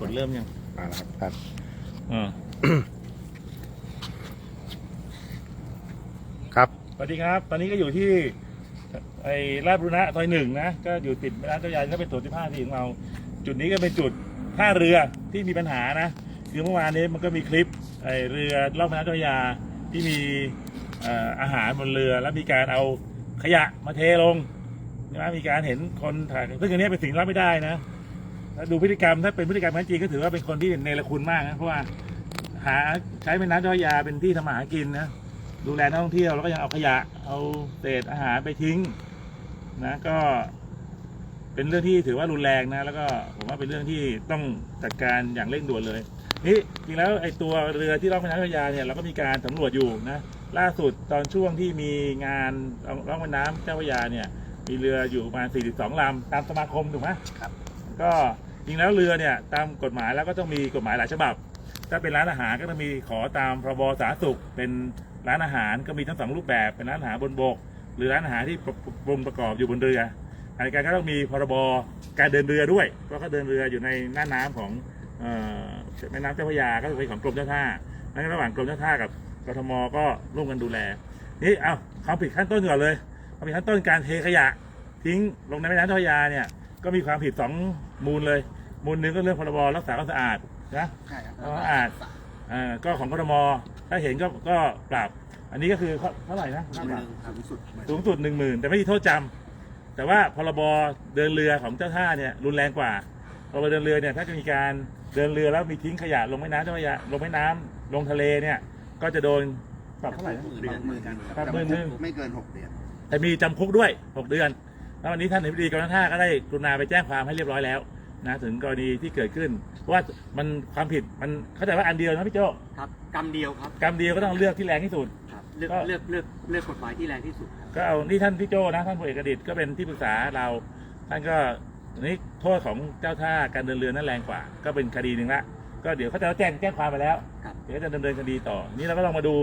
กดเริ่มยังมาแล้วครับครับอ่าครับสวัสดีครับ ตอนนี้ก็อยู่ที่ไอ้ราชบุรณะซอยหนึ่งนะ ก็อยู่ติดแม่น้ำเจ้าพระยาก็เป็นตัวที่ผ้าที่ของเรา จุดนี้ก็เป็นจุดท่าเรือที่มีปัญหานะ คือเมื่อวานนี้มันก็มีคลิปไอ้เรือล่องแม่น้ำเจ้าพระยาที่มีเอ่ออาหารบนเรือแล้วมีการเอาขยะมาเทลงใช่ไหมมีการเห็นคนถ่ายซึ่งอันนี้เป็นสิ่งรับไม่ได้นะถ้า ดูพฤติกรรมถ้าเป็นพฤติกรรมนั้นจริงก็ถือว่าเป็นคนที่เนรคุณมากนะเพราะว่าหาใช้แม่น้ำเจ้าพระยาเป็นที่ทำมาหากินนะดูแลนักท่องเที่ยวแล้วก็ยังเอาขยะ เอาเศษอาหารไปทิ้งนะก็เป็นเรื่องที่ถือว่ารุนแรงนะ แล้วก็ผมว่าเป็นเรื่องที่ต้องจัดการอย่างเร่งด่วนเลย นี่จริงแล้วไอ้ตัวเรือที่ล่องแม่น้ำเจ้าพระยาเนี่ยเราก็มีการสำรวจอยู่นะล่าสุดตอนช่วงที่มีงานล่องแม่น้ำเจ้าพระยาเนี่ยมีเรืออยู่ประมาณ 42 ลำตามสมาคมถูกไหมครับก็ จริงแล้วเรือเนี่ยตามกฎหมายแล้วก็ต้องมีกฎหมายหลายฉบับ ถ้าเป็นร้านอาหารก็ต้องมีขอตามพรบสาธารณสุข เป็นร้านอาหารก็มีทั้งสองรูปแบบเป็นร้านอาหารบนบก หรือร้านอาหารที่ปรุงประกอบอยู่บนเรืออันการก็ต้องมีพรบการเดินเรือด้วยเพราะเขาเดินเรืออยู่ในหน้าน้ำของแม่น้ำเจ้าพระยาก็เป็นของกรมเจ้าท่านั่นระหว่างกรมเจ้าท่ากับกทมก็ร่วมกันดูแล นี่เอาความผิดขั้นต้นก่อนเลยความผิดขั้นต้นการเทขยะ ทิ้งลงในแม่น้ำเจ้าพระยาเนี่ยก็มีความผิดสองมูลเลย มูลหนึ่งก็เรื่องพรบรักษาความสะอาดนะใช่ครับความสะอาดอ่าก็ของกทมถ้าเห็นก็ก็ปรับ อันนี้ก็คือเท่าไหร่นะหนึ่งสูงสุดสูงสุดหนึ่งหมื่นแต่ไม่มีโทษจำแต่ว่าพรบเดินเรือของเจ้าท่าเนี่ยรุนแรงกว่าพรบเดินเรือเนี่ยถ้าจะมีการเดินเรือแล้วมีทิ้งขยะลงแม่น้ำเจ้าพระยาลงแม่น้ำลงทะเลเนี่ยก็จะโดนปรับเท่าไหร่นะเดือนหมื่นปรับหมื่นหนึ่ง ไม่เกินหกเดือน แต่มีจำคุกด้วย 6 เดือน แล้ววันนี้ท่านอธิบดีกรมท่าก็ได้กรุณาไปแจ้งความให้เรียบร้อยแล้ว นะถึงกรณีที่เกิดขึ้นเพราะว่ามันความผิดมันเข้าใจว่าอันเดียวนะพี่โจครับกรรมเดียวครับกรรมเดียวก็ต้องเลือกที่แรงที่สุด ครับเลือกก็ เลือกเลือกเลือกกฎหมายที่แรงที่สุดครับก็เอานี่ท่านพี่โจนะท่านพลเอกอดิตก็เป็นที่ปรึกษาเรา ท่านก็อันนี้โทษของเจ้าท่าการเดินเรือนั่นแรงกว่า ก็เป็นคดีหนึ่งละก็เดี๋ยวเขาจะแจ้งแจ้งความไปแล้ว ครับเดี๋ยวจะดำเนินคดีต่อ นี่เราก็ลองมาดู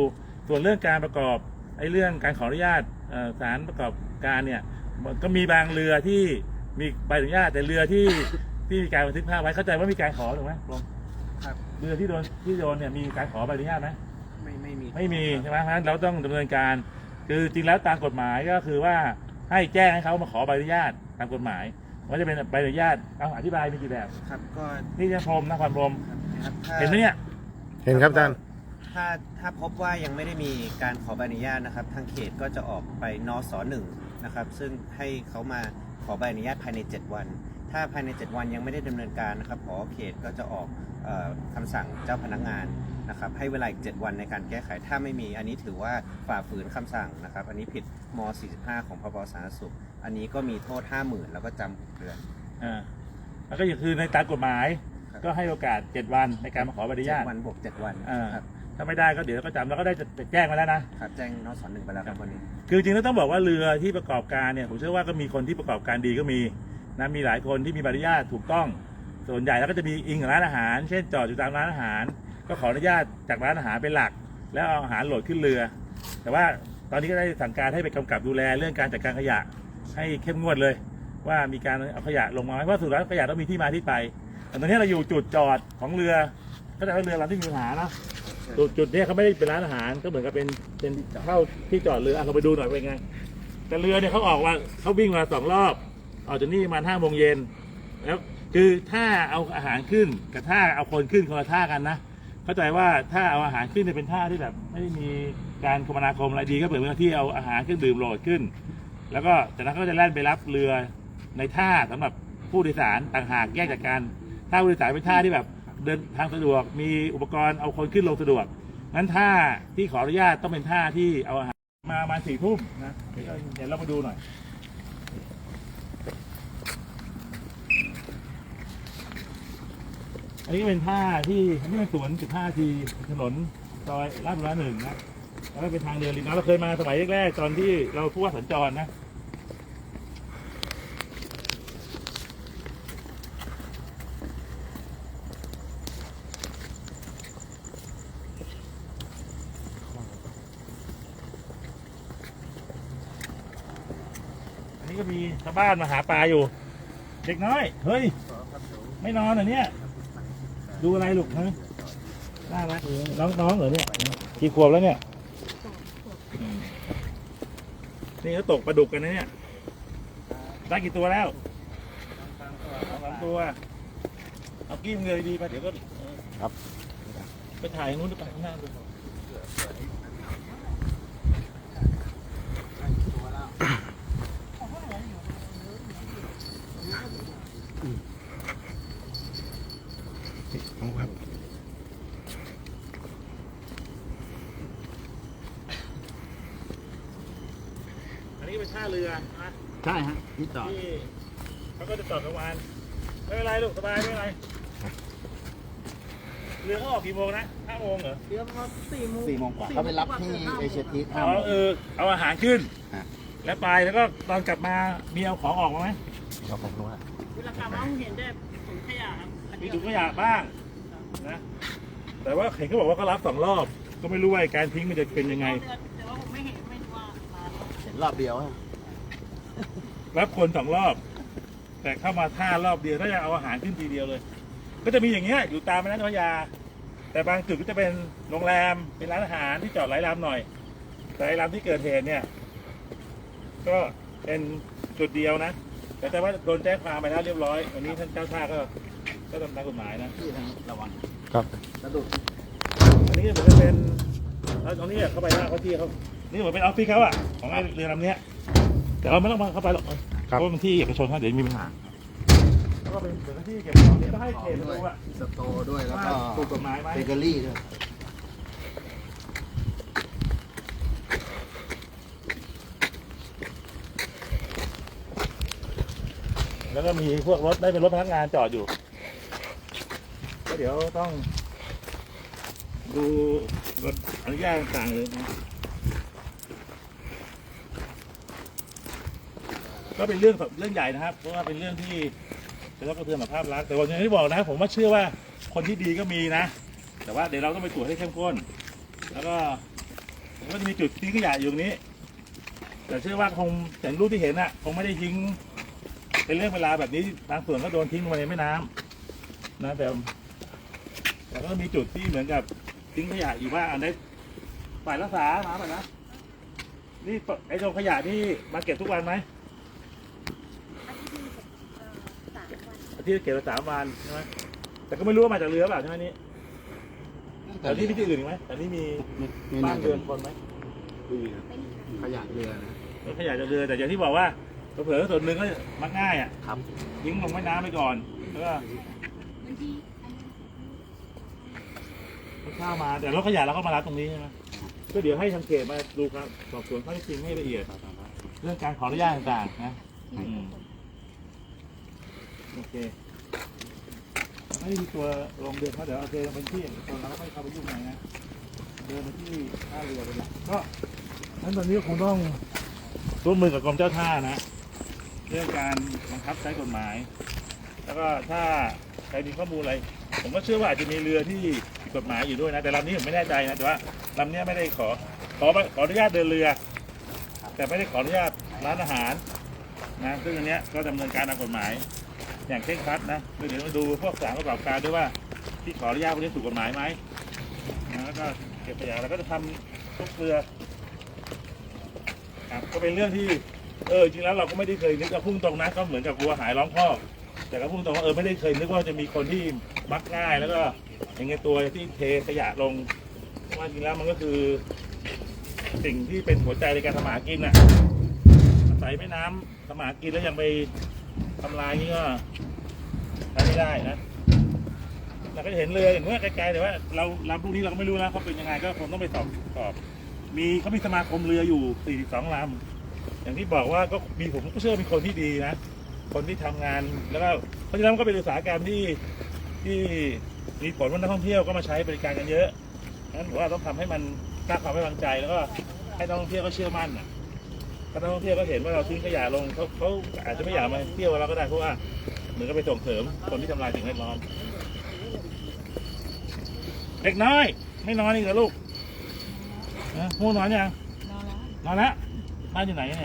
ส่วนเรื่องการประกอบไอ้เรื่องการขออนุญาตเอ่อสารประกอบการเนี่ยมันก็มีบางเรือที่มีใบอนุญาตแต่เรือที่ ที่มีการบันทึกภาพไว้เข้าใจว่ามีการขอถูกไหมลงครับ เรือที่โดนที่โดนเนี่ยมีการขอใบอนุญาตไหมไม่ไม่มีไม่มีใช่ไหมเพราะฉะนั้นเราต้องดำเนินการ คือจริงแล้วตามกฎหมายก็คือว่าให้แจ้งให้เขามาขอใบอนุญาตตามกฎหมายว่าจะเป็นใบอนุญาตเอาอธิบายมีกี่แบบครับก็นี่จะพรมนครพรมครับถ้าเห็นไหมเนี่ยเห็นครับอาจารย์ ถ้าถ้าพบว่ายังไม่ได้มีการขอใบอนุญาตนะครับ ทางเขตก็จะออกไปนสหนึ่งนะครับ ซึ่งให้เขามาขอใบอนุญาตภายใน 7 วัน ถ้าภายใน 7 วันยังไม่ได้ดำเนินการนะครับผอเขตก็จะออกเออคำสั่งเจ้าพนักงานนะครับให้เวลาอีก 7 วันในการแก้ไขถ้าไม่มี อันนี้ถือว่าฝ่าฝืนคำสั่งนะครับ อันนี้ผิดม 45 ของพบสาธารณสุข อันนี้ก็มีโทษ 50,000 แล้วก็จำหกเดือนอ่าแล้วก็อย่างคือในตามกฎหมายครับก็ให้โอกาส 7 วันในการมาขอใบอนุญาตเจ็ดวันบวก7วันอ่าครับถ้าไม่ได้ก็เดี๋ยวก็จำแล้วก็ได้แจ้งมาแล้วนะครับแจ้งนสหนึ่งไปแล้วครับวันนี้ คือจริงๆแล้วต้องบอกว่าเรือที่ประกอบการเนี่ยผมเชื่อว่าก็มีคนที่ประกอบการดีก็มี นะมีหลายคนที่มีใบอนุญาตถูกต้อง ส่วนใหญ่แล้วก็จะมีอิงกับร้านอาหาร เช่นจอดอยู่ตามร้านอาหาร ก็ขออนุญาตจากร้านอาหารเป็นหลัก แล้วเอาอาหารโหลดขึ้นเรือ แต่ว่าตอนนี้ก็ได้สั่งการให้ไปกำกับดูแลเรื่องการจัดการขยะให้เข้มงวดเลย ว่ามีการเอาขยะลงมาเพราะสุดแล้วขยะต้องมีที่มาที่ไปแต่ตอนนี้เราอยู่จุดจอดของเรือก็แต่ว่าเรือลำที่มีปัญหานะจุดจุดนี้เขาไม่ได้เป็นร้านอาหารก็เหมือนกับเป็นเป็นเข้าที่จอดเรืออะเราไปดูหน่อยเป็นไงแต่เรือเนี่ยเขาออกมาเขาวิ่งมาสองรอบ ออกจากนี่ประมาณห้าโมงเย็นแล้วคือถ้าเอาอาหารขึ้นกับถ้าเอาคนขึ้นคนละท่ากันนะเข้าใจว่าถ้าเอาอาหารขึ้นเนี่ยเป็นท่าที่แบบ ไม่ได้มีการคมนาคมอะไรดีก็เหมือนกับที่เอาอาหารเครื่องดื่มโหลดขึ้น แล้วก็จากนั้นก็จะแล่นไปรับเรือในท่าสำหรับผู้โดยสารต่างหากแยกจากกันท่าผู้โดยสารเป็นท่าที่แบบเดินทางสะดวก มีอุปกรณ์เอาคนขึ้นลงสะดวกงั้นท่าที่ขออนุญาตต้องเป็นท่าที่เอาอาหารมามาสี่ทุ่มนะเดี๋ยวเดี๋ยวเรามาดูหน่อย อันนี้เป็นท่าที่อันนี้เป็นสวนสิบห้าทีถนนซอยลาดบุรณะหนึ่งนะแล้วก็เป็นทางเดินริมน้ำเราเคยมาสมัยแรกๆตอนที่เราพูดว่าสัญจรนะอันนี้ก็มีชาวบ้านมาหาปลาอยู่ เด็กน้อย เฮ้ย ไม่นอนเหรอเนี่ย ดูอะไรลูกฮะน่ารักน้องน้องเหรอเนี่ยกี่ขวบแล้วเนี่ยอืมนี่เขาตกปลาดุกกันนะเนี่ยได้กี่ตัวแล้วสามตัวเอากิ้มเลยดีๆไปเดี๋ยวก็ครับไปถ่ายนู้นหรือไปข้างหน้าดู เอาครับ อันนี้ เป็นท่าเรือนะใช่ฮะที่จอดที่เขาก็จะจอดกลางวันไม่เป็นไรลูกสบายไม่เป็นไรเรือเขาออกกี่โมงนะห้าโมงเหรอเดี๋ยวมาสี่โมงสี่โมงกว่าเขาไปรับที่เอเชียทีคเอาเออเอาอาหารขึ้นฮะแล้วไปแล้วก็ตอนกลับมามีเอาของออกมาไหมเราผมรู้ว่าเวลากลับมาเห็นได้ถุงขยะครับอันมีเดียวถุงขยะบ้างนะแต่ว่าเห็นเขาบอกว่าเขารับสองรอบ ก็ไม่รู้ว่าการทิ้งมันจะเป็นยังไงแต่ว่าผมไม่เห็นไม่รู้ว่ามาเห็นรอบเดียวอะ รับคนสองรอบ แต่เข้ามาท่ารอบเดียวถ้าจะเอาอาหารขึ้นทีเดียวเลย ก็จะมีอย่างเงี้ยอยู่ตามแม่น้ำเจ้าพระยา แต่บางจุดก็จะเป็นโรงแรมเป็นร้านอาหารที่จอดหลายลำหน่อย แต่ไอ้ลำที่เกิดเหตุเนี่ย ก็เป็นจุดเดียวนะ แต่แต่ว่าโดนแจ้งความไปแล้วเรียบร้อยวันนี้ท่านเจ้าท่าก็ก็ทำตามกฎหมายนะที่ทางระวังครับ สะดุดอันนี้เหมือนจะเป็นแล้วตรงนี้เข้าไปหน้าเขาที่เขานี่เหมือนเป็นออฟฟิศเขาอะของไอ้เรือลำเนี้ย แต่เราไม่ต้องมาเข้าไปหรอกเพครับราะมันที่เอกชนเขาเดี๋ยวมีปัญหาแล้วก็เป็นเหมือนที่เก็บของเนี่ยต้องให้เขตมาดูอะสโตร์ด้วยแล้วว่าก็ถูกกฎหมายไหมเบเกอรี่ด้วยแล้วก็มีพวกรถได้เป็นรถพนักงานจอดอยู่ก็เดี๋ยวต้องดูรถอนุญาตต่างๆเลยนะ ก็เป็นเรื่องเรื่องใหญ่นะครับ เพราะว่าเป็นเรื่องที่จะต้องกระเทือนต่อภาพลักษณ์แต่วันอย่างที่บอกนะ ผมว่าเชื่อว่าคนที่ดีก็มีนะ แต่ว่าเดี๋ยวเราต้องไปตรวจให้เข้มข้น แล้วก็ผมก็จะมีจุดทิ้งขยะอยู่ตรงนี้ แต่เชื่อว่าคงอย่างรูปที่เห็นอะคงไม่ได้ทิ้ง เป็นเรื่องเวลาแบบนี้บางส่วนก็โดนทิ้งลงไปในแม่น้ำนะแต่แต่ก็มีจุดที่เหมือนกับทิ้งขยะอยู่บ้างอันนี้ฝ่ายรักษามาป่ะนะนี่ไอ้ตรงขยะนี่มาเก็บทุกวันไหมอา ทิตย์เก็บละสามวันใช่ไหมแต่ก็ไม่รู้ว่ามาจากเรือเปล่าใช่ไหมนี่แต่นี่มีที่อื่นอีกไหมแต่นี่มีไม่ไม่บ้าน่านจะเรือนคนไหมดีครับขยะเรือนะรถขยะจากเรือแต่อย่างที่บอกว่าเผลอๆส่วนหนึ่งก็มักง่ายอะครับทิ้งลงแม่น้ำไปก่อนแล้วก็ข้าวมาแต่รถขยะเราก็มารับตรงนี้ใช่ไหมก็เดี๋ยวให้ทางเขตมาดูครับสอบสวนข้อเท็จจริงให้ละเอียด เรื่องการขออนุญาตต่างๆนะอืม โอเคไม่มีตัวลงเดินเขาเดี๋ยวเอาเดินเป็นที่คนเราก็ไม่เข้าไปยุ่งไหนนะ เดินไปที่ท่าเรือเป็นหลักก็นั้นตอนนี้คงต้องร่วมมือกับกรมเจ้าท่านะ เรื่องการบังคับใช้กฎหมาย แล้วก็ถ้าใครมีข้อมูลอะไร ผมก็เชื่อว่าอาจจะมีเรือที่ผิดกฎหมายอยู่ด้วยนะ แต่ลำนี้ผมไม่แน่ใจนะแต่ว่าลำนี้ไม่ได้ขอขอขออนุญาตเดินเรือ แต่ไม่ได้ขออนุญาตร้านอาหารนะซึ่งอันเนี้ยก็ดำเนินการตามกฎหมาย อย่างเคร่งครัดนะเดี๋ยวมาดูพวกสารประกอบการด้วยว่า ที่ขออนุญาตพวกนี้ถูกกฎหมายไหมนะแล้วก็เก็บขยะแล้วก็จะทำทุกเรือครับก็เป็นเรื่องที่เออจริงแล้วเราก็ไม่ได้เคยนึกว่าพุ่งตรงนะก็เหมือนกับวัวหายร้องคอแต่ก็พุ่งตรงว่าเออไม่ได้เคยนึกว่าจะมีคนที่มักง่ายแล้วก็อย่างเงี้ยตัวที่เทขยะลงเพราะว่าจริงแล้วมันก็คือสิ่งที่เป็นหัวใจในการทำมาหากินน่ะอาศัยแม่น้ำทำมาหากินแล้วยังไป ทำลายนี่ก็ใช้ไม่ได้นะเราก็จะเห็นเรืออย่างเมื่อไกลๆแต่ว่าเราลำพวกนี้เราก็ไม่รู้นะเขาเป็นยังไงก็คงต้องไปสอบสอบ มีเขามีสมาคมเรืออยู่ 42ลำอย่างที่บอกว่าก็มีผมก็เชื่อว่าเป็นคนที่ดีนะ คนที่ทำงานแล้วก็เพราะฉะนั้นก็เป็นอุตสาหกรรมที่ที่มีผลว่านักท่องเที่ยวก็มาใช้บริการกันเยอะงั้นผมว่าต้องทำให้มันสร้างความไว้วางใจแล้วก็ให้นักท่องเที่ยวก็เชื่อมั่นนะ ถ้านักท่องเที่ยวก็เห็นว่าเราทิ้งขยะลงเขาเขาอาจจะไม่อยากมาเที่ยวกับเราก็ได้เพราะว่าเหมือนกับไปส่งเสริมคนที่ทำลายสิ่งแวดล้อมเด็กน้อย ไม่นอนอีกเหรอลูกนะง่วงนอนยังนอนแล้วนอนแล้วบ้านอยู่ไหนเนี่ย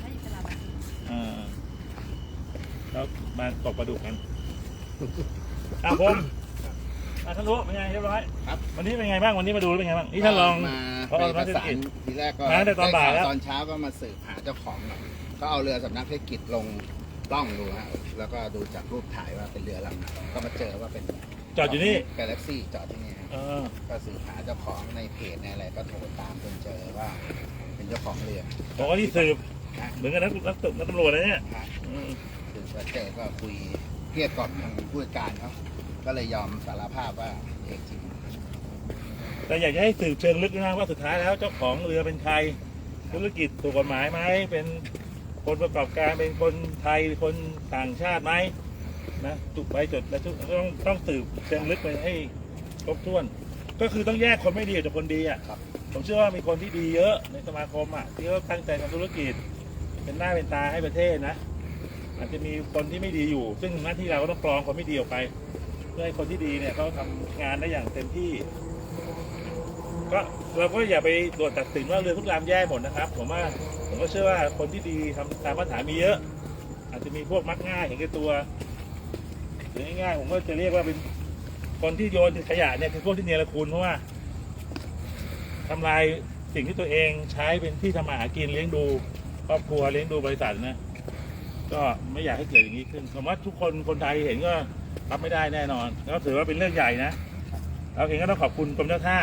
ให้สลับเออแล้วมาตกปลาดุกกันอะผม อะท่านรู้เป็นไงเรียบร้อยครับ วันนี้เป็นไงบ้างวันนี้มาดูแล้วเป็นไงบ้างนี่ท่านลองมาพอไปเอาประเศรษฐสากินจทีแรกก็มาตั้งแต่ตอนบ่ายแล้ว ตอนเช้าก็มาสืบหาเจ้าของหน่อยก็เอาเรือสำนักเทศกิจลงล่องดูฮะแล้วก็ดูจากรูปถ่ายว่าเป็นเรือลำไหนก็มาเจอว่าเป็นจอดอยู่นี่กาแล็กซี่จอดที่นี่ฮะเออก็สืบหาเจ้าของในเพจในอะไรก็โทรตามจนเจอว่าเป็นเจ้าของเรือบอกว่าที่สืบฮะเหมือนกับนักนักนักตำรวจเลยเนี่ยฮะ อืมสืบมาเจอก็คุยเกลี้ยกล่อมทางผู้จัดการเขา ก็เลยยอมสารภาพว่าเอกจริงแต่อยากจะให้สืบเชิงลึกนะว่าสุดท้ายแล้วเจ้าของเรือเป็นใครธุรกิจถูกกฎหมายไหมเป็นคนประกอบการเป็นคนไทยคนต่างชาติไหมนะจุดไปจดและทุกต้องต้องสืบเชิงลึกไปให้ครบถ้วน ก็คือต้องแยกคนไม่ดีจากคนดีอะครับ ผมเชื่อว่ามีคนที่ดีเยอะในสมาคมอะที่เขาตั้งใจทำธุรกิจ เป็นหน้าเป็นตาให้ประเทศนะอาจจะมีคนที่ไม่ดีอยู่ ซึ่งหน้าที่เราก็ต้องกรองคนไม่ดีออกไปเพื่อให้คนที่ดีเนี่ยเขาทำงานได้อย่างเต็มที่ ก็เราก็อย่าไปโดดตัดสินว่าเรือทุกลำแย่หมดนะครับ ผมว่าผมก็เชื่อว่าคนที่ดีทำตามมาตรฐานมีเยอะ อาจจะมีพวกมักง่ายเห็นแก่ตัวหรือง่ายๆผมก็จะเรียกว่าเป็นคนที่โยนขยะเนี่ยคือพวกที่เนรคุณเพราะว่าทำลายสิ่งที่ตัวเองใช้เป็นที่ทำมาหากินเลี้ยงดูครอบครัวเลี้ยงดูบริษัทนะก็ไม่อยากให้เกิดอย่างนี้ขึ้นผมว่าทุกคนคนไทยเห็นก็ รับไม่ได้แน่นอนแล้วก็ถือว่าเป็นเรื่องใหญ่นะเราเองก็ต้องขอบคุณกรมเจ้าท่า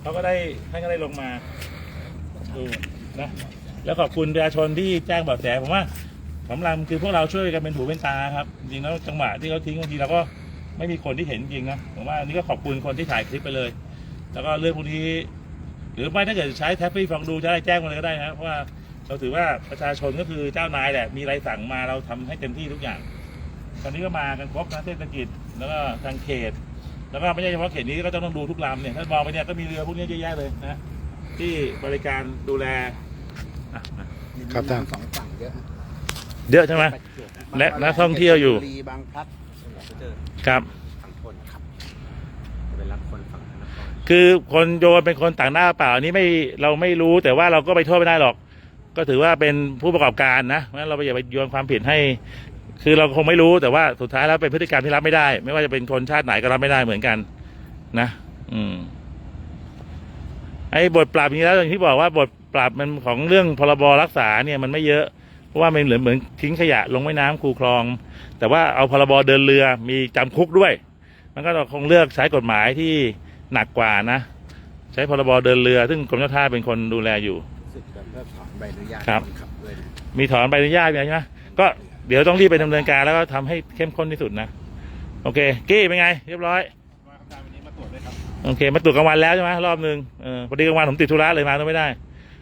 เขาก็ได้ท่านก็ได้ลงมาดูนะแล้วขอบคุณประชาชนที่แจ้งเบาะแสผมว่าสำคัญคือพวกเราช่วยกันเป็นหูเป็นตาครับ จริงแล้วจังหวะที่เขาทิ้งบางทีเราก็ไม่มีคนที่เห็นจริงนะผมว่าอันนี้ก็ขอบคุณคนที่ถ่ายคลิปไปเลย แล้วก็เรื่องพวกนี้ หรือไม่ถ้าเกิดใช้แท็บฟี่ฟังดูจะได้แจ้งมาเลยก็ได้นะเพราะว่าเราถือว่าประชาชนก็คือเจ้านายแหละมีอะไรสั่งมาเราทำให้เต็มที่ทุกอย่าง ตอนนี้ก็มากันครบนะเทศกิจแล้วก็ทางเขต แล้วก็ไม่ใช่เฉพาะเขตนี้ก็ต้องดูทุกลำเนี่ยถ้ามองไปเนี่ยก็มีเรือพวกนี้เยอะแยะเลยนะที่บริการดูแลอะมาครับท่าน สองฝั่งเยอะฮะเยอะใช่ไหม และนักท่องเที่ยวอยู่บุรีบางพลัดเจอครับ ฝั่งทนครับเป็นรักคนฝั่งนครคือคนโยนเป็นคนต่างหน้าเปล่าอันนี้ไม่เราไม่รู้แต่ว่าเราก็ไปโทษไม่ได้หรอก ก็ถือว่าเป็นผู้ประกอบการนะเพราะฉะนั้นเราอย่าไปโยนความผิดให้ คือเราคงไม่รู้แต่ว่าสุดท้ายแล้วเป็นพฤติกรรมที่รับไม่ได้ ไม่ว่าจะเป็นคนชาติไหนก็รับไม่ได้เหมือนกัน นะ อืม ไอ้บทปราบอย่างนี้แล้วอย่างที่บอกว่าบทปราบมันของเรื่องพรบรักษาเนี่ยมันไม่เยอะเพราะว่ามันเหมือนเหมือนทิ้งขยะลงแม่น้ำคูคลอง แต่ว่าเอาพรบเดินเรือมีจำคุกด้วย มันก็คงเลือกใช้กฎหมายที่หนักกว่านะใช้พรบเดินเรือ ซึ่งกรมเจ้าท่าเป็นคนดูแลอยู่สึกจะเพิกถอนใบอนุญาตครับนขับด้วยนะมีถอนใบอนุญาตมีอะไรใช่ไหมก็ เดี๋ยวต้องรีบไปดำเนินการแล้วก็ทำให้เข้มข้นที่สุดนะ โอเค กี้เป็นไง เรียบร้อยโอเค มาตรวจกลางวันแล้วใช่ไหมรอบหนึ่งเออพอดีกลางวันผมติดธุระเลยมาต้องไม่ได้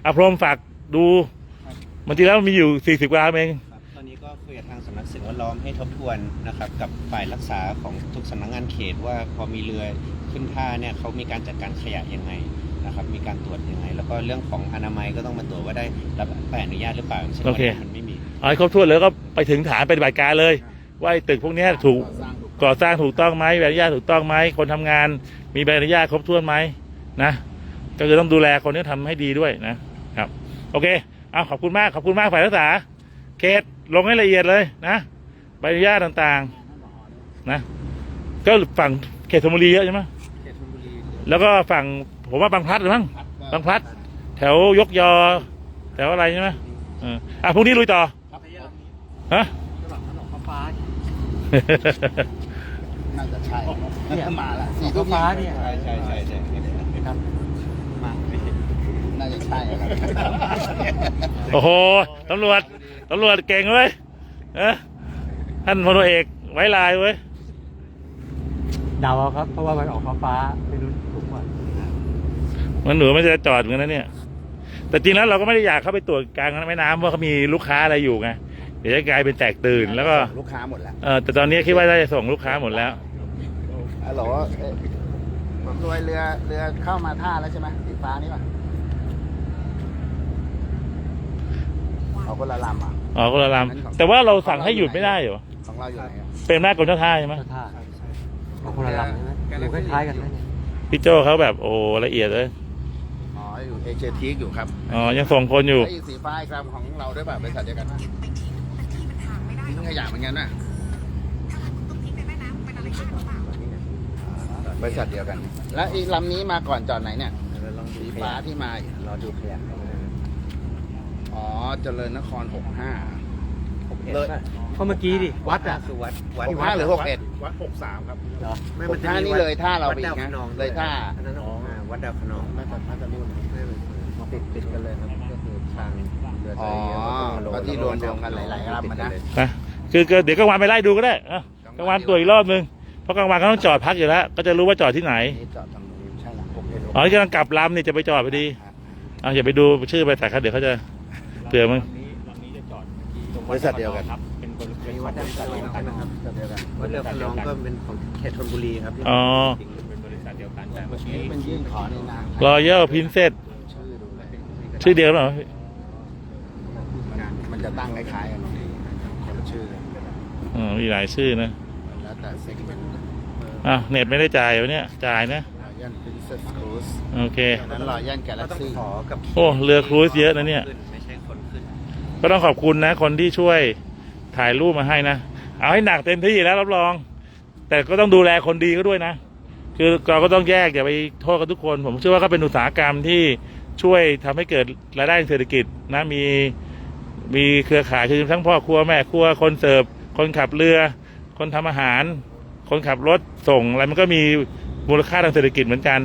เอาพรมฝากดูบางทีแล้วมีอยู่สี่สิบกว่าเอง ครับตอนนี้ก็คุยกับทางสำนักสิ่งแวดล้อมให้ทบทวนนะครับกับฝ่ายรักษาของทุกสำนักงานเขตว่าพอมีเรือขึ้นท่าเนี่ยเขามีการจัดการขยะยังไงนะครับมีการตรวจยังไง แล้วก็เรื่องของอนามัยก็ต้องมาตรวจว่าได้รับใบอนุญาตหรือเปล่าย่างช่นโอเค วันนี้มันไม่มี เอาให้ครบถ้วนแล้วก็ไปถึงฐานปฏิบัติการเลย ว่าไอ้ตึกพวกเนี้ยถูกก่อสร้างถูกก่อสร้างถูกต้องไหมใบอนุญาตถูกต้องไหมคนทำงาน มีใบอนุญาตครบถ้วนไหมนะก็คือต้องดูแลคนที่ทำให้ดีด้วยนะครับ โอเคเอาขอบคุณมากขอบคุณมากฝ่ายรักษาเขตลงให้ละเอียดเลยนะใบอนุญาตต่างๆ นะ ก็ฝั่งเขตธนบุรีเยอะใช่ไหมเขตธนบุรีแล้วก็ฝั่งผมว่าบางพลัดหรือมั้งบางพลัด แถวยกยอ แถวอะไรใช่ไหมเอออะพรุ่งนี้ลุยต่อครับ ฮะจะแบบถนนฟ้าน่าจะใช่เนี่ยมาละสีฟ้าๆเนี่ยใช่ใช่ใช่ใช่ครับมาไม่เห็นน่าจะใช่ครับโอ้โหตำรวจตำรวจเก่งเว้ยเอะท่านพลตำรวจเอกไว้ลายเว้ยเดาเอาครับ เพราะว่ามันออกฟ้าฟ้าๆไม่รู้ถูกว่ามันหนูไม่จะจอดเหมือนกันนะเนี่ย แต่จริงแล้วเราก็ไม่ได้อยากเข้าไปตรวจกลางแม่น้ำว่าเขามีลูกค้าอะไรอยู่ไง เดี๋ยวจะกลายเป็นแตกตื่นแล้วก็ลูกค้าหมดแล้วเออแต่ตอนนี้คิดว่าได้จะส่งลูกค้าหมดแล้วฮัลโหลเอ๊ะผมรวยเรือเรือเข้ามาท่าแล้วใช่ไหมสีฟ้านี่ป่ะเอาคนละลำอะอ๋อคนละลำแต่ว่าเราสั่งให้หยุดไม่ได้เหรอของเราอยู่ไหนอะเป็นหน้ากรมเจ้าท่าใช่ไหมเจ้าท่าเอาคนละลำใช่ไหมดูคล้ายๆกันนะเนี่ยพี่โจเขาแบบโอ้ละเอียดเลยอ๋ออยู่เอเชียทีกอยู่ครับอ๋อยังส่งคนอยู่ไอ้สีฟ้าอีกลำของเราด้วยป่ะบริษัทเดียวกันป่ะ ทิ้งขยะเหมือนกันน่ะต้องทิ้งในแม่น้ำเป็นอะไรขึ้นหรือเปล่าไปบริษัทเดียวกัน แล้วไอีลำนี้มาก่อนจอดไหนเนี่ยเดี๋ยวลองดูสีขฟ้ายะที่มาอีกรอดูขยะอ๋อเจริญนคร65เลยเพราะเมื่อกี้ดิวัดอะคือวัดวัด65หรือ61วัดหกสามครับเหรอไม่มันจะ65มีนี่วัดเลยท่าเราวัดไปอีดาวกขนะนองเลยท่าอันนั้น65วัดดาวขนองน่าจะน่าจะนู่นติดติดกันเลยครับก็คือทางเรืออ๋อก็ที่รวมๆกันหลายๆลำอะนะ นะคือคือเดี๋ยวกลางวันไปไล่ดูก็ได้อะกลางวันตรวจอีกรอบนึงเพราะกลางวันเขาต้องจอดพักอยู่แล้ว ก็จะรู้ว่าจอดที่ไหนนี่จอดทางนู้นใช่หรอผมเห็นอ๋อที่กำลังกลับลำนี่จะไปจอดพอดีเอาอย่าไปดูชื่อบริษัทเขาเดี๋ยวเขาจะเตือนมึง บริษัทเดียวกันมีวัดดาวขนองนะครับวัดดาวขนองก็เป็นของเขตธนบุรีครับที่อ๋อมันยื่นขอในนามรอยัลพินเซตชื่อดูเลยชื่อเดียวเหรอ มันจะตั้งคล้ายๆกันคนละชื่ออ๋อมีหลายชื่อนะแล้วแต่เซกเมนต์อะเน็ตไม่ได้จ่ายวะเนี่ยจ่ายนะรอยันพรินเซสครูซโอเคนั้นรอยันแกลก็เล็กต้องซี่ขอกับโอ้เรือครูซเยอะนะเนี่ยขึ้ไม่ใช่คนขึ้นก็ต้องขอบคุณนะ คนที่ช่วยถ่ายรูปมาให้นะ เอาให้หนักเต็มที่แล้วรับรอง แต่ก็ต้องดูแลคนดีก็ด้วยนะ คือเราก็ต้องแยกอย่าไปโทษกันทุกคน ผมเชื่อว่าก็เป็นอุตสาหกรรมที่ช่วยทำให้เกิดรายได้ทางเศรษฐกิจนะมี มีเครือข่ายคือทั้งพ่อครัวแม่ครัวคนเสิร์ฟคนขับเรือ คนทำอาหาร คนขับรถส่งอะไรมันก็มีมูลค่าทางเศรษฐกิจเหมือนกัน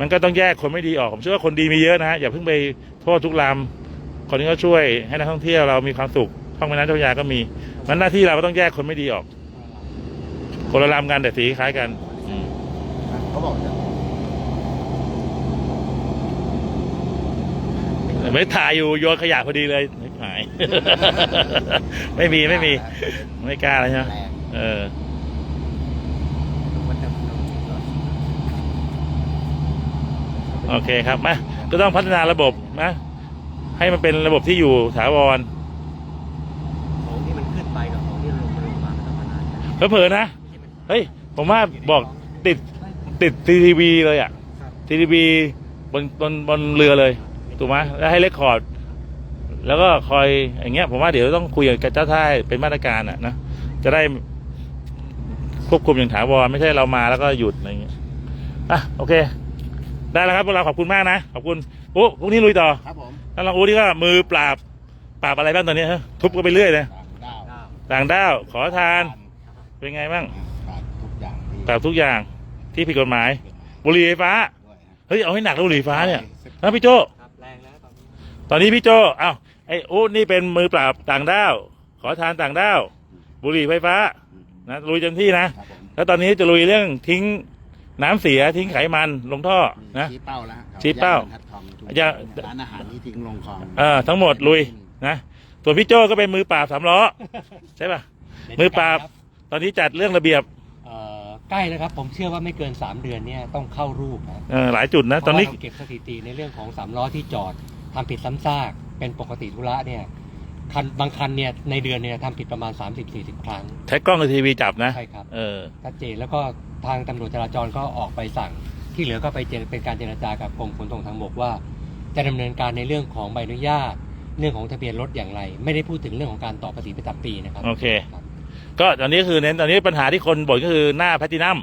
มันก็ต้องแยกคนไม่ดีออกผมเชื่อว่าคนดีมีเยอะนะอย่าเพิ่งไปโทษทุกลำคนนี้ก็ช่วยให้นักท่องเที่ยวเรามีความสุขท่องแม่น้ำเจ้าพระยาก็มีมันหน้าที่เราก็ต้องแยกคนไม่ดีออก คนละลำกันแต่สีคล้ายกันอืมเขาบอกจะแต่ไม่ถ่ายอยู่โยนขยะพอดีเลย ไม่หายไม่มีไม่มี ไม่กล้าเลยใช่ไหมแรงเออวัดดาวขนองโอเคครับมาก็ต้องพัฒนาระบบนะให้มันเป็นระบบที่อยู่ถาวรของที่มันขึ้นไปกับของที่ลงมาลงมามันต้องมานานกันเผลอๆนะเฮ้ยผมว่าบอกติดติดทีวีเลยอะทีวีบนบนบนเรือเลยถูกไหมแล้วให้เลคคอร์ด แล้วก็คอยอย่างเงี้ยผมว่าเดี๋ยวต้องคุยกับเจ้าท่าเป็นมาตรการอะนะจะได้ควบคุมอย่างถาวรไม่ใช่เรามาแล้วก็หยุดอะไรอย่างเงี้ยอะโอเค ได้แล้วครับพวกเราขอบคุณมากนะขอบคุณโอ้พรุ่งนี้ลุยต่อครับผมแล้วลองอู้ที่ก็มือปราบปราบอะไรบ้างตอนนี้ฮะทุบก็ไปเรื่อยเลยดาวต่างด้าวขอทาน เป็นไงบ้างปราบทุกอย่างที่ปราบทุกอย่างที่ผิดกฎหมาย บุหรี่ไฟฟ้าด้วยนะเฮ้ยเอาให้หนักนะบุหรี่ไฟฟ้าเนี่ยนะพี่โจครับแรงแล้วตอนนี้ตอนนี้พี่โจเอ้า ไอ้อู้นี่เป็นมือปราบต่างด้าว ขอทานต่างด้าว บุหรี่ไฟฟ้านะลุยเต็มที่นะ ครับผมแล้วตอนนี้จะลุยเรื่องทิ้งน้ำเสียทิ้งไขมันลงท่อนะ ชี้เป้าแล้วฮะชี้เป้าย่นบรรทัดทองทุกอย่า ร้านอาหารที่ทิ้งลงคลองเออทั้งหมดลุยนะส่วนพี่โจก็เป็นมือปราบสามล้อใช่ป่ะ มือปราบ ตอนนี้จัดเรื่องระเบียบเอ่อใกล้แล้วครับ ผมเชื่อว่าไม่เกิน 3 เดือนเนี่ยต้องเข้ารูปนะเออหลายจุดนะ ตอนนี้เพราะว่าเราเก็บสถิติในเรื่องของสามล้อที่จอดทำผิดซ้ำซาก เป็นปกติธุระเนี่ยคันบางคันเนี่ยในเดือนเนี่ยทำผิดประมาณ 30-40 ครั้ง ใช้กล้องกับทีวีจับนะใช่ครับ เออชัดเจนแล้วก็ทางตำรวจจราจรก็ออกไปสั่ง ที่เหลือก็ไปเจรเป็นการเจรจากับกรมขนส่งทางบกว่า จะดำเนินการในเรื่องของใบอนุญาต เรื่องของทะเบียนรถอย่างไร ไม่ได้พูดถึงเรื่องของการต่อภาษีประจำปีนะครับ โอเค ครับ ก็ตอนนี้คือเน้นตอนนี้ปัญหาที่คนบ่นก็คือหน้าแพลตตินัม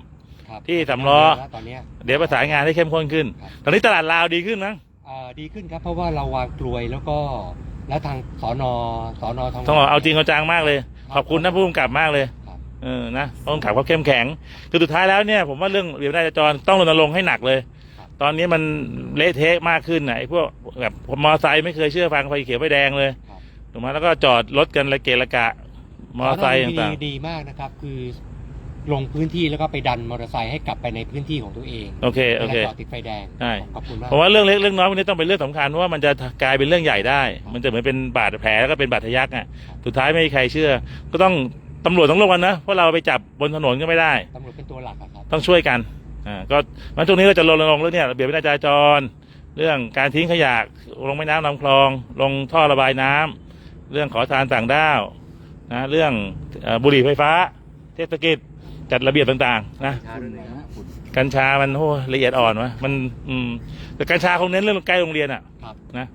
ครับที่สำล้อแล้วตอนเนี้ย เดี๋ยวประสานงานให้เข้มข้นขึ้น ครับ ตอนนี้ตลาดลาวดีขึ้นมั้งอ่า ดีขึ้นครับเพราะว่าเราวางกลวยแล้วก็แล้วทางสอนอสอนอทองหล่ต้องบอกเอาจริงเอาจังมากเลย ขอบคุณท่านผู้กำกับมากเลยครับเออนะผู้กำกับเขาเข้มแข็ง คือสุดท้ายแล้วเนี่ยผมว่าเรื่องเรียนจราจรต้องรณรงค์ให้หนักเลยครับตอนนี้มันเละเทะมากขึ้นนะไอ้พวกแบบมอไซค์ไม่เคยเชื่อฟังไฟเขียวไฟแดงเลยครับถูกไหมแล้วก็จอดรถกันระเกะระกะ มอไซค์สนต่างดีดีมากนะครับ คือ ลงพื้นที่แล้วก็ไปดันมอเตอร์ไซค์ให้กลับไปในพื้นที่ของตัวเองๆโอเคโอเค วลาจอดติดไฟแดงใช่ ขอบคุณมากผมว่าเรื่องเล็กเรื่องน้อยพวกนี้ต้องเป็นเรื่องสำคัญเพราะว่ามันจะกลายเป็นเรื่องใหญ่ได้ มันจะเหมือนเป็นบาดแผลแล้วก็เป็นบาดทะยักอะสุดท้ายไม่มีใครเชื่อ ก็ต้องตำรวจต้องลงกันนะเพราะเราไปจับบนถนนก็ไม่ได้ ตำรวจเป็นตัวหลักอะครับ ต้องช่วยกัน อ่า ก็มันตรงนี้เราจะรณรงค์เรื่องเนี้ยระเบียบวินัยจราจร เรื่องการทิ้งขยะลงแม่น้ำลำคลอง ลงท่อระบายน้ำ เรื่องขอทานต่างด้าว นะ เรื่องเอ่อบุหรี่ไฟฟ้า เทศกิจ จัดระเบียบต่างๆ นะฝุ่นนะฮะฝุ่นกัญชามันโอ้ละเอียดอ่อนวะมัน อืม แต่กัญชาคงเน้นเรื่องใกล้โรงเรียนอะครับนะ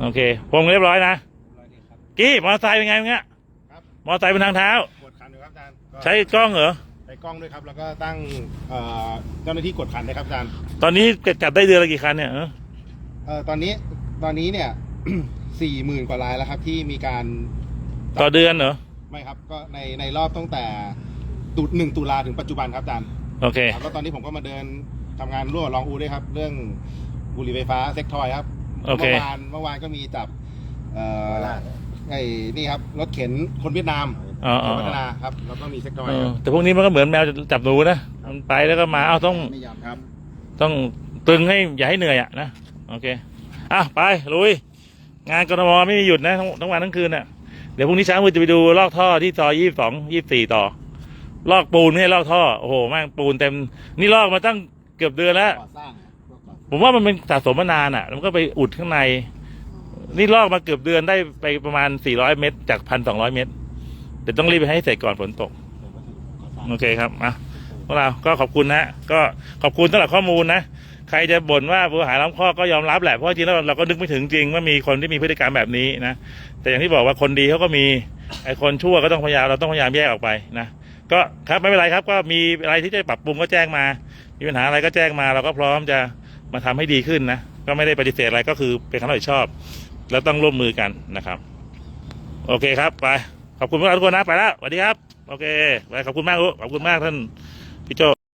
โอเคพงเรียบร้อยนะกี้มอเตอร์ไซค์เป็นไงเงี้ยครับมอเตอร์ไซค์บนทางเท้าปวดคันอยู่ครับอาจารย์ก็ใช้กล้องเหรอไปใส่กล้องด้วยครับ แล้วก็ตั้งเอ่อเจ้าหน้าที่กดขันด้วยครับอาจารย์ตอนนี้จับได้เดือนละกี่คันเนี่ยเออเอ่อตอนนี้ตอนนี้เนี่ยสี่หมื่นกว่ารายแล้วครับ ที่มีการต่อเดือนเหรอไม่ครับ ก็ในในรอบตั้งแต่ ตุหนึ่งตุลาถึงปัจจุบันครับอาจารย์โอเค ครับแล้วตอนนี้ผมก็มาเดินทำงานร่วมกับรองอูด้วยครับ เรื่องบุหรี่ไฟฟ้าเซ็กทอยครับโอเค เมื่อวานเมื่อวานก็มีจับเอ่อไอ้นี่ครับรถเข็นคนเวียดนามอ๋ออ๋อพัฒนาครับแล้วก็มีเซ็กทอยเอคอรับแต่พวกนี้มันก็เหมือนแมวจับหนูนะมันไปแล้วก็มาเอ้าต้องไม่ยอมครับ ต้องตึงให้อย่าให้เหนื่อยอะนะโอเคอะไปลุย งานกรทมไม่มีหยุดนะทั้งทั้งวันทั้งคืนน่ะเดี๋ยวพรุ่งนี้เช้ามืดจะไปดูลอกท่อที่ซอยยี่สิบสองยี่สิบสี่ต่อ ลอกปูนไม่ใช่ลอกท่อโอ้โหแม่งปูนเต็ม นี่ลอกมาตั้งเกือบเดือนแล้ว ก่อสร้างพวกก่อผมว่ามันเป็นสะสมมานานอะแล้วมันก็ไปอุดข้างใน นี่ลอกมาเกือบเดือนได้ไปประมาณ 400 เมตร จาก 1,200 เมตรแต่ต้องรีบไปให้เสร็จก่อนฝนตกโอเคครับอะพวกเราก็ขอบคุณนะ ก็ขอบคุณสำหรับข้อมูลนะ ใครจะบ่นว่าผู้หายล้ำข้อก็ยอมรับแหละ เพราะจริงๆแล้วเราก็นึกไม่ถึงจริงว่ามีคนที่มีพฤติกรรมแบบนี้นะ แต่อย่างที่บอกว่าคนดีเขาก็มี ไอ้คนชั่วก็ต้องพยายามเราต้องพยายามแยกออกไปนะ ก็ครับไม่เป็นไรครับก็มีอะไรที่จะปรับปรุงก็แจ้งมา มีปัญหาอะไรก็แจ้งมา เราก็พร้อมจะมาทำให้ดีขึ้นนะ ก็ไม่ได้ปฏิเสธอะไรก็คือเป็นคำรับผิดชอบ แล้วต้องร่วมมือกันนะครับ โอเคครับไปขอบคุณพวกเราทุกคนนะไปแล้วสวัสดีครับ โอเคไปขอบคุณมากลูกขอบคุณมากท่านพี่โจ